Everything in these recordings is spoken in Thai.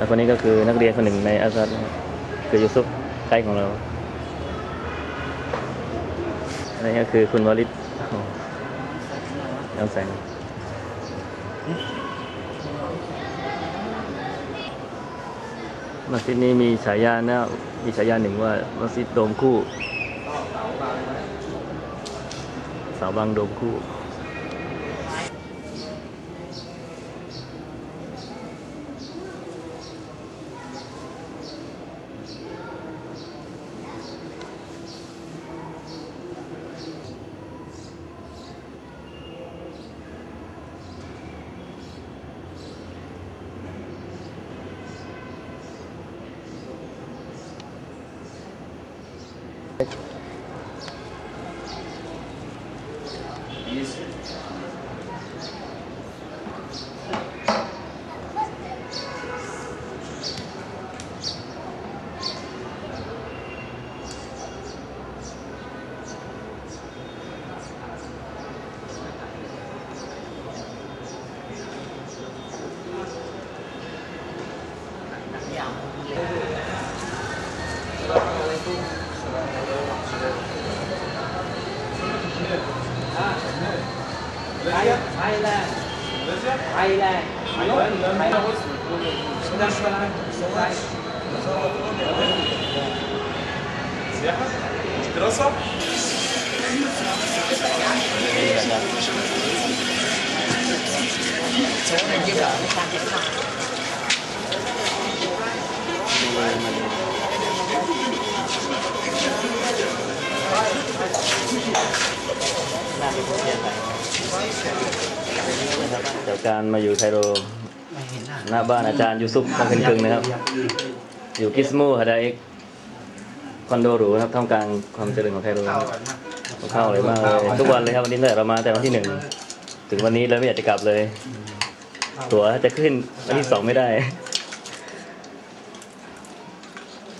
แล้วคนนี้ก็คือนักเรียนคนหนึ่งในอาซัดคือยูซุปไกด์ของเราอันนี้ก็คือคุณวลิตโอ้ย้อนแสงมัสยิดนี้มีฉายานะมีฉายาหนึ่งว่ามัสยิดโดมคู่ สาวบางโดมคู่ عيلان عيلان عيلان ده Thank you. จากการมาอยู่ไคโรหน้าบ้านอาจารย์ยูซุปบังเพ็ญกึงนะครับ อยู่กิสมูฮาดาเอ็กคอนโดหรูนะครับท่ามกลางความเจริญของไคโรเข้าเลยมากเลยทุกวันเลยครับวันนี้แต่เรามาแต่วันที่หนึ่งถึงวันนี้แล้วไม่อยากจะกลับเลย ตั๋วจะขึ้นวันที่สองไม่ได้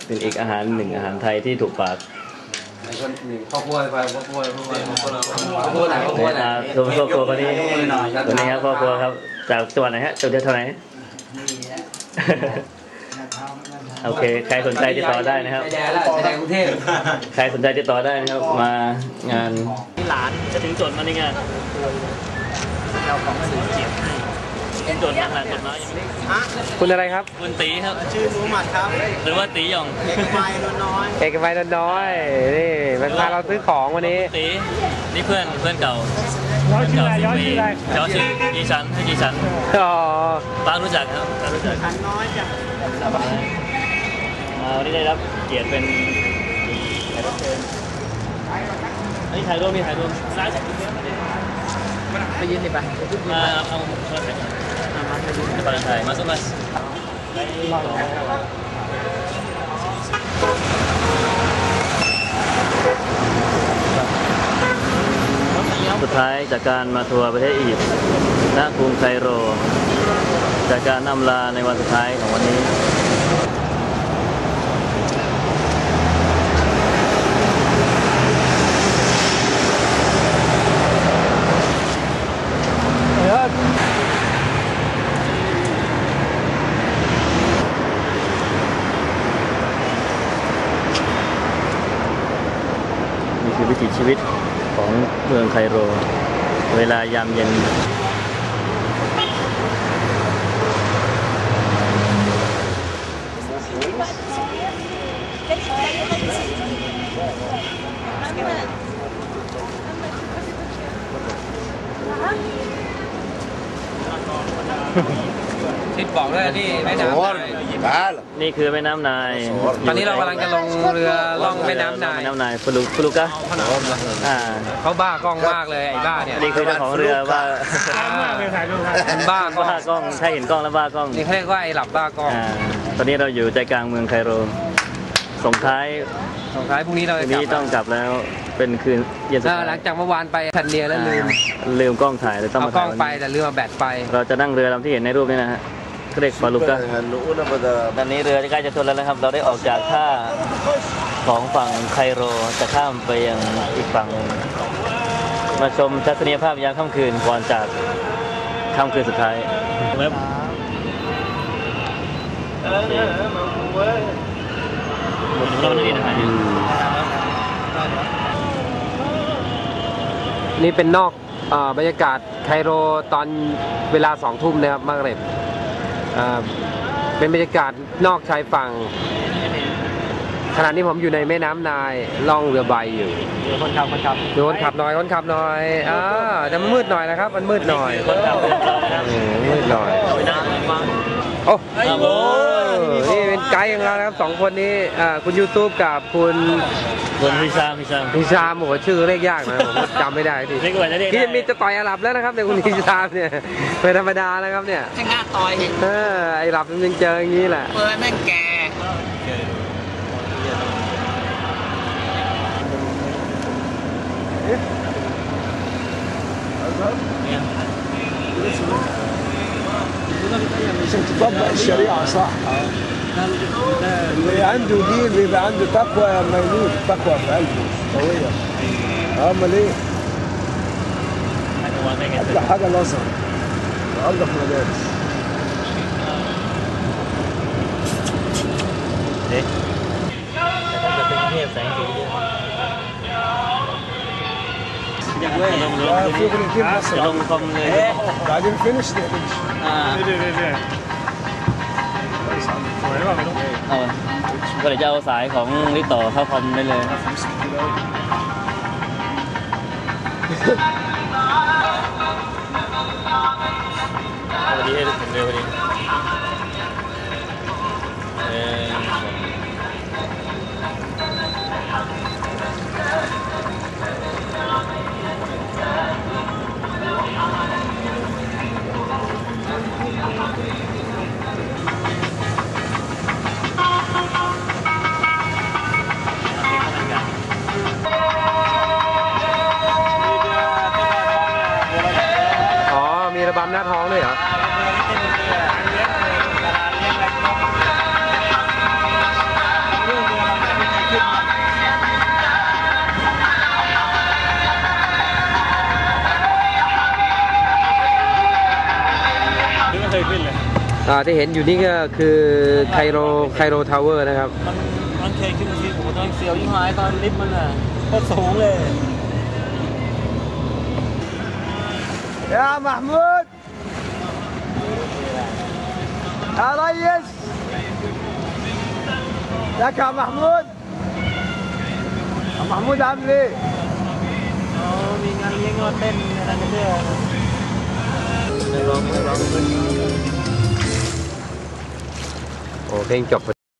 เป็นอีกอาหารหนึ่งอาหารไทยที่ถูกปาก ข้าวคั่วไปข้าวคั่วข้าวคั่วข้าวคั่วไหนข้าวคั่วไหนอ่าตัวพ่อครัวคนนี้คนนี้ครับพ่อครัวครับจากจังหวัดไหนฮะจังหวัดเท่าไหร่โอเค ใครสนใจติดต่อได้นะครับแดละแดกรุงเทพใครสนใจติดต่อได้นะครับ มางานหลานจะถึงจดมาในงานเราของสื่อเกียรติให้ จดยังหลานจดมายังไม่ได้คุณอะไรครับ คุณตีครับ ชื่อมูหมัดครับ หรือว่าตีหยองเอกมัยน้อยเอกมัยนนน้อยนี่มันพาเราซื้อของวันนี้ตีนี่เพื่อนเพื่อนเก่าย้อนชื่ออะไรย้อนชื่ออะไรย้อนชื่อยีชันให้ยีชันอ๋อป้ารู้จักครับป้ารู้จักขันน้อยจ้ะอ่าวันนี้ได้รับเกียรติเป็นแขกรับเชิญอันนี้ถ่ายรูปมีถ่ายรูปซ้ายจากคุณเพื่อนมาดิไปยืนดิไปมาเอาเอามาถ่ายก่ อนจะไปถ่ายมาสุดท้ายจากการมาทัวร์ประเทศอียิปต์ณกรุงไคโร จากการนำลาในวันสุดท้ายของวันนี้นี่คือ ถีชีวิตของเมืองไคโร เวลายามเย็น ดบอกด้วยนี่แม่น้ำนายนี่คือแม่น้ำนายตอนนี้เรากำลังจะลงเรือล่องแม่น้ำนายแม่น้ำนายฟลุฟลุกะอ่าเขาบ้ากล้องมากเลยไอ้บ้าเนี่ยนี่คือเจ้าของเรือว่ามันบ้ากล้องบ้ากล้องถ้าเห็นกล้องแล้วบ้ากล้องนี่เขาเรียกว่าไอ้หลับบ้ากล้องอ่าตอนนี้เราอยู่ใจกลางเมืองไคโรส่งท้ายสุดท้ายพรุ่งนี้เราวัจะนกลันี้บต้องกลับแล้วเป็นคืนเย็นสุดอ่าท้ายหลังจากเมื่อวานไปแผ่นเดียวแล้วลืมอ่าลืมกล้องถ่ายเลยต้องเอามากล้ถ่าอยงวันไปนี้แต่ลืมมาแบตไป เราจะนั่งเรือลำที่เห็นในรูปนี้นะฮะ เขาเรียกฟาลุกะ الأولى بدأ ตอนนี้เรือใกล้จะชนแล้วนะครับ เราได้ออกจากท่าของฝั่งไคโร จะข้ามไปยังอีกฝั่งหนึ่งมาชมทัศนียภาพยามค่ำคืนก่อนจากค่ำคืนสุดท้าย เออเออมาเว้ยเราไม่ได้ถ่าย นี่เป็นนอกเออบรรยากาศไคโรตอนเวลาสองทุ่มนะครับมาร์เกร็บอ่า เป็นบรรยากาศนอกชายฝั่ง ขณะนี้ผมอยู่ในแม่น้ำนายล่องเรือใบอยู่ เดี๋ยวคนขับคนขับดูคนขับหน่อยคนขับหน่อยอ่าแต่มันมืดหน่อยนะครับ มันมืดหน่อยคนขับเรือนะครับอืมมืดหน่อยไปน้ำมาโอ้ครับผมนี่เป็น ไกด์ของเรานะครับสองคนนี้อ่าคุณยูทูบกับคุณคนพิซซ่าพิซซ่าพิชามโอ้โหชื่อเรียกยากนะผมจำไม่ได้ทีเรียกว่าจะเรียกที่มีจะต่อยอาหรับแล้วนะครับเนี่ยคุณพิชามเนี่ยเป็นธรรมดาแล้วครับเนี่ยช่างหน้าต่อยเออไอหลับมันยังเจออย่างนี้แหละ เปิดแม่งแก่ اللي عنده دين بيبقى عنده تقوى ما يموت تقوى في قلبه قوية أمال إيه؟ أطلع حاجة الأزهر وأنضف مدارس إيه؟ في اغنيتين بعدين فينش نقلش آه เออก็เยจะเอาสายของลิตต่อเข้าคอมได้เลยวันนี้ให้ผมเร็ววันนี้่ที่เห็นอยู่นี่ก็คือไคโรไคโรทาวเวอร์นะครับ มันมันเคยขึ้นมาที่โอ้โหตอนเสียวยิ่งหายตอนลิฟต์มันอะก็สูงเลยยามาฮ์มูดอะไรยสยาคามาฮ์มูดมาฮ์มูดทำเลยมีงานเลี้ยงงานเต้นอะไรกันเยอะ ไม่ร้อ